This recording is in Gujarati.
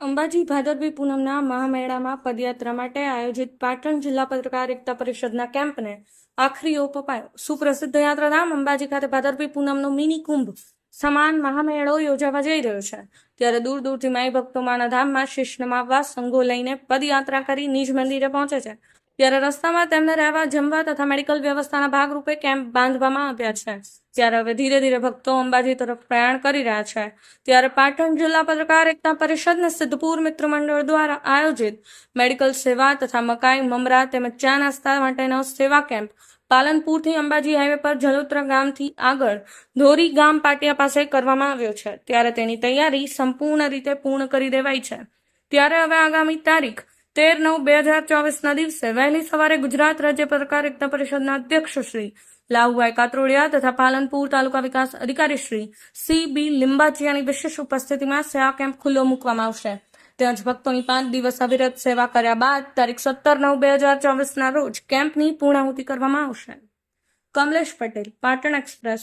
અંબાજી ભાદરવી પૂનમના મહામેળામાં પદયાત્રા માટે આયોજિત પાટણ જિલ્લા પત્રકાર એકતા પરિષદના કેમ્પને આખરી ઓપ અપાયો સુપ્રસિદ્ધ યાત્રાધામ અંબાજી ખાતે ભાદરવી પૂનમનો મિની કુંભ સમાન મહામેળો યોજાવા જઈ રહ્યો છે. ત્યારે દૂર દૂરથી માઈ ભક્તો માના ધામમાં શીશ નમાવવા સંઘો લઈને પદયાત્રા કરી નિજ મંદિરે પહોંચે છે. ત્યારે રસ્તામાં તેમને રહેવા, જમવા તથા મેડિકલ વ્યવસ્થાના ભાગરૂપે કેમ્પ બાંધવામાં આવ્યા છે. ત્યારે હવે ધીરે ધીરે ભક્તો અંબાજી તરફ પ્રયાણ કરી રહ્યા છે. ત્યારે પાટણ જિલ્લા પત્રકાર એકતા પરિષદના સિદ્ધપુર મિત્ર મંડળ દ્વારા આયોજિત મેડિકલ સેવા તથા મકાઈ, મમરા તેમજ ચા નાસ્તા માટેનો સેવા કેમ્પ પાલનપુરથી અંબાજી હાઈવે પર જલોત્રા ગામથી આગળ ધોરી ગામ પાટિયા પાસે કરવામાં આવ્યો છે. ત્યારે તેની તૈયારી સંપૂર્ણ રીતે પૂર્ણ કરી દેવાઈ છે. ત્યારે હવે આગામી તારીખ તેર નવ બે હજાર ચોવીસના દિવસે વહેલી સવારે ગુજરાત રાજ્ય પત્રકાર એકતા પરિષદના અધ્યક્ષ શ્રી લાવુભાઈ કાતરોડિયા તથા પાલનપુર તાલુકા વિકાસ અધિકારી શ્રી સી બી લિંબાચિયાની વિશેષ ઉપસ્થિતિમાં સેવા કેમ્પ ખુલ્લો મૂકવામાં આવશે. તેમજ ભક્તોની પાંચ દિવસ અવિરત સેવા કર્યા બાદ તારીખ સત્તર નવ બે હજાર ચોવીસના રોજ કેમ્પની પૂર્ણાહુતિ કરવામાં આવશે. કમલેશ પટેલ, પાટણ એક્સપ્રેસ.